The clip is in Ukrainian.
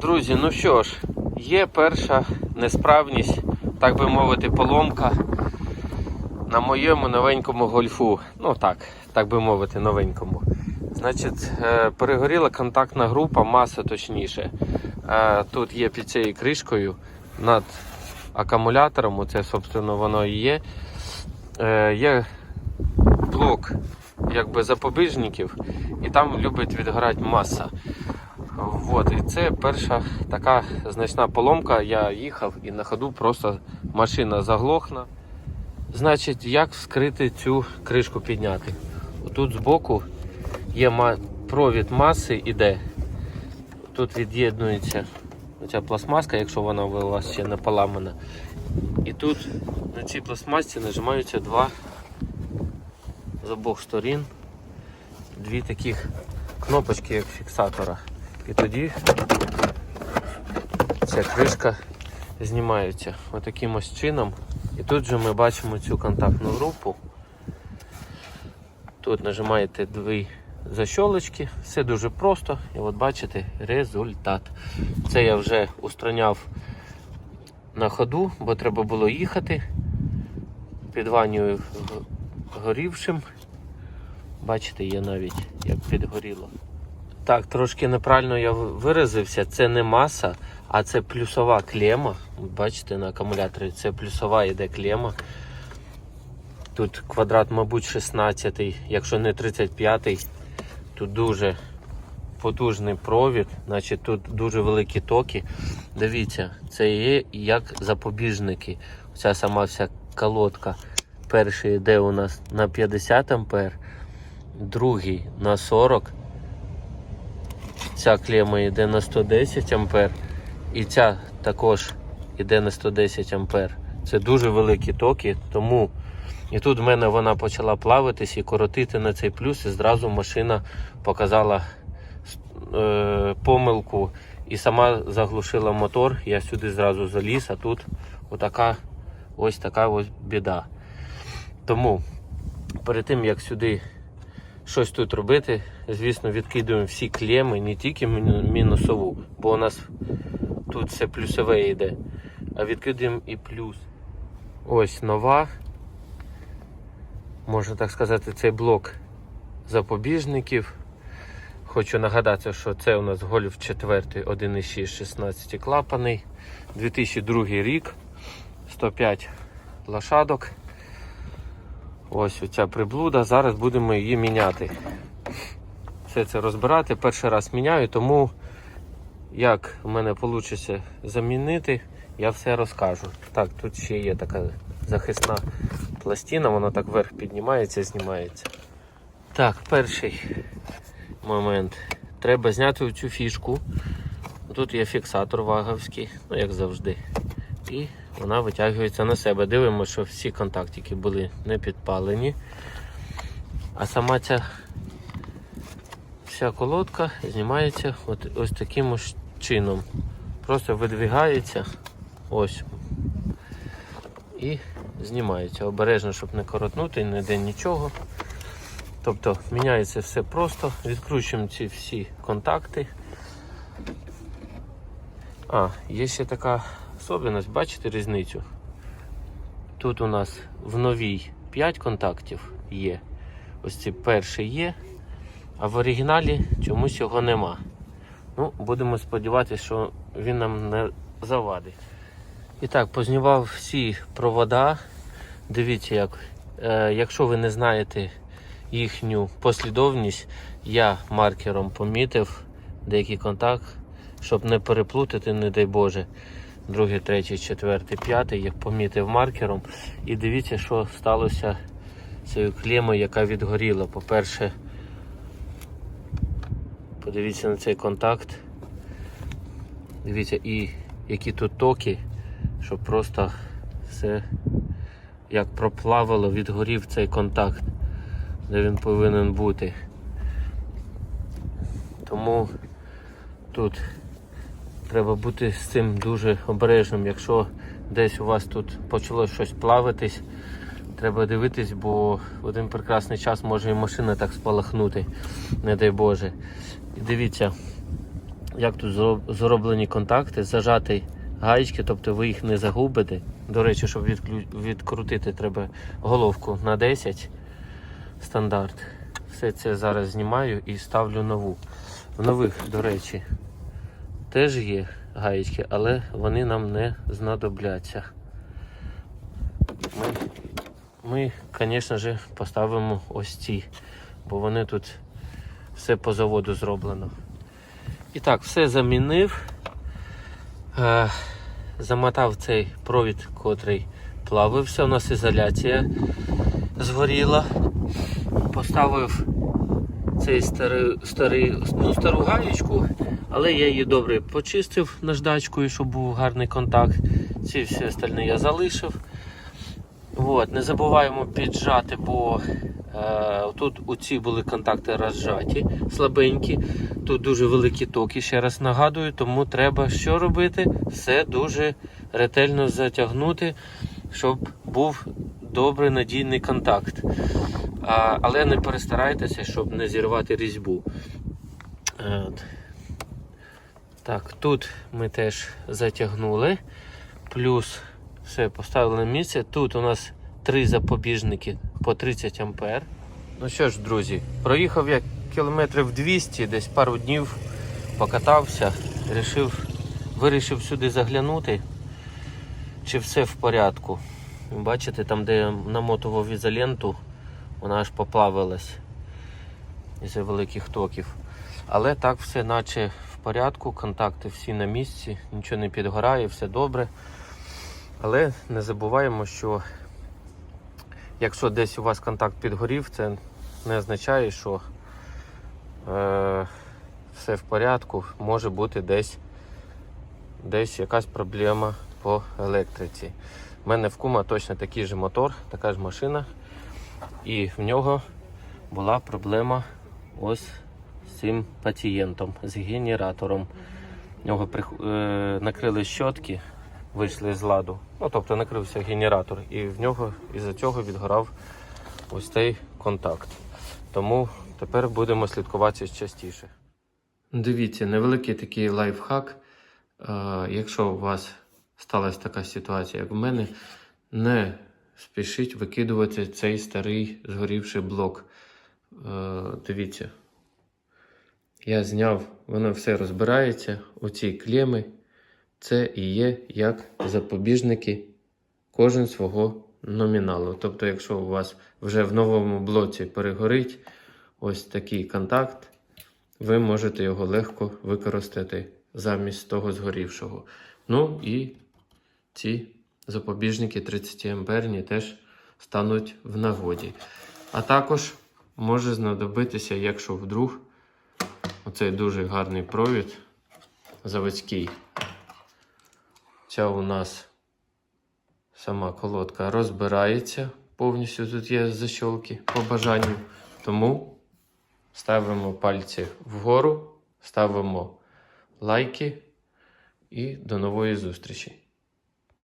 Друзі, ну що ж, є перша несправність, так би мовити, поломка на моєму новенькому гольфу. Ну так, так би мовити, новенькому. Значить, е, перегоріла контактна група, маса точніше. Е, Тут є під цією кришкою над акумулятором, оце, собственно, воно і є. Е, Є блок якби запобіжників, і там любить відгорати маса. Вот, і це перша така значна поломка. Я їхав і на ходу просто машина заглохла. Значить, як вскрити цю кришку підняти? Тут збоку є провід маси іде. Тут від'єднується ця пластмаска, якщо вона у вас ще не поламана. І тут на цій пластмасці нажимаються два з обох сторін. Дві таких кнопочки, як фіксатора. І тоді ця кришка знімається отаким ось чином. І тут же ми бачимо цю контактну групу. Тут нажимаєте дві защолочки, все дуже просто. І от бачите результат. Це я вже устраняв на ходу, бо треба було їхати під ванною горівшим. Бачите, є навіть як підгоріло. Так, трошки неправильно я виразився. Це не маса, а це плюсова клема. Бачите, на акумуляторі це плюсова йде клема. Тут квадрат, мабуть, 16, якщо не 35. Тут дуже потужний провід, значить тут дуже великі токи. Дивіться, це є як запобіжники. Ця сама вся колодка. Перший йде у нас на 50 ампер, другий на 40. Ця клема йде на 110 ампер. І ця також йде на 110 ампер. Це дуже великі токи, тому і тут в мене вона почала плавитись і коротити на цей плюс, і зразу машина показала е, помилку і сама заглушила мотор. Я сюди зразу заліз, а тут отака ось така ось біда. Тому перед тим як сюди щось тут робити, звісно, відкидуємо всі клеми, не тільки мінусову, бо у нас тут все плюсове йде, а відкидуємо і плюс. Ось нова. Можна так сказати, цей блок запобіжників. Хочу нагадати, що це у нас Golf 4 1.6 16 клапаний. 2002 рік, 105 лошадок. Ось оця приблуда. Зараз будемо її міняти. Все це розбирати. Перший раз міняю, тому як в мене вийде замінити, я все розкажу. Так, тут ще є така захисна пластина, вона так вверх піднімається, знімається. Так, перший момент. Треба зняти цю фішку. Тут є фіксатор ваговський, ну як завжди. І вона витягується на себе. Дивимося, що всі контактики були не підпалені. А сама ця вся колодка знімається от, ось таким ось чином. Просто видвигається ось і знімається. Обережно, щоб не коротнути, не де нічого. Тобто міняється все просто, відкручуємо ці всі контакти. А, є ще така особливість, бачите різницю? Тут у нас в новій 5 контактів є. Ось ці перший є, а в оригіналі чомусь його нема. Ну, будемо сподіватися, що він нам не завадить. І так, познімав всі провода. Дивіться, як, е, якщо ви не знаєте їхню послідовність, я маркером помітив деякий контакт, щоб не переплутати, не дай Боже. Другий, третій, четвертий, п'ятий, як помітив маркером. І дивіться, що сталося з цією клемою, яка відгоріла. По-перше, подивіться на цей контакт. Дивіться, і які тут токи, щоб просто все як проплавило, відгорів цей контакт, де він повинен бути. Тому тут треба бути з цим дуже обережним. Якщо десь у вас тут почало щось плавитись, треба дивитись, бо в один прекрасний час може і машина так спалахнути, не дай Боже. І дивіться, як тут зроблені контакти, зажатий гаєчки, тобто ви їх не загубите. До речі, щоб відкрутити, треба головку на 10 стандарт. Все це зараз знімаю і ставлю нову. В нових, до речі, теж є гаєчки, але вони нам не знадобляться. Ми, ми звісно ж, поставимо ось ці, бо вони тут все по заводу зроблено. І так, все замінив. Е, замотав цей провід, котрий плавився. У нас ізоляція згоріла. Поставив цей старий, старий, ну, стару гаєчку, але я її добре почистив наждачкою, щоб був гарний контакт. Ці всі остальні я залишив. От, не забуваємо піджати, бо е, тут оці були контакти розжаті, слабенькі. Тут дуже великі токи, ще раз нагадую, тому треба що робити? Все дуже ретельно затягнути, щоб був добрий надійний контакт. А, але не перестарайтеся, щоб не зірвати різьбу. Е, От. Так, тут ми теж затягнули. Плюс все поставили на місце. Тут у нас три запобіжники по 30 ампер. Ну що ж, друзі, проїхав я кілометрів 200, десь пару днів покатався, рішив, вирішив сюди заглянути, чи все в порядку. Бачите, там, де намотував ізоленту, вона аж поплавилась із-за великих токів. Але так все наче в порядку, контакти всі на місці, нічого не підгорає, все добре. Але не забуваємо, що якщо десь у вас контакт підгорів, це не означає, що е, все в порядку, може бути десь, десь якась проблема по електриці. У мене в кума точно такий же мотор, така ж машина, і в нього була проблема ось з цим пацієнтом, з генератором. В нього прих- е, накрили щотки, вийшли з ладу. Ну, тобто накрився генератор, і в нього із-за цього відгорав ось цей контакт. Тому тепер будемо слідкувати частіше. Дивіться, невеликий такий лайфхак. Е, якщо у вас сталася така ситуація, як в мене, не спішіть викидувати цей старий згорівший блок. Е, дивіться. Я зняв, воно все розбирається. Оці клеми. Це і є як запобіжники кожен свого номіналу. Тобто, якщо у вас вже в новому блоці перегорить ось такий контакт, ви можете його легко використати замість того згорівшого. Ну і ці запобіжники 30 амперні теж стануть в нагоді. А також може знадобитися, якщо вдруг оцей дуже гарний провід заводський. Ця у нас сама колодка розбирається повністю. Тут є защолки по бажанню. Тому ставимо пальці вгору, ставимо лайки і до нової зустрічі.